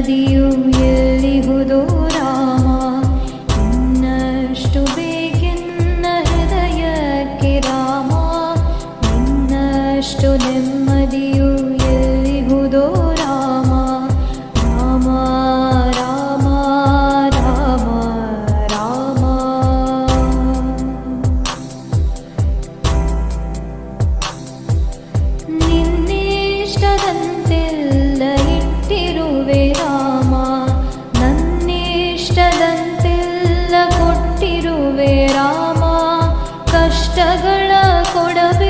ನದಿಯು ಎಲ್ಲಿ ಹುದೋ ರಾಮ ಇನ್ನಷ್ಟು ಬೇಕೆನ್ನ ಹೃದಯಕ್ಕೆ ರಾಮ ಇನ್ನಷ್ಟು ನೆಮ್ಮದಿಯು ಎಲ್ಲಿ ಹುದೋ ರಾಮ ರಾಮ i'm gonna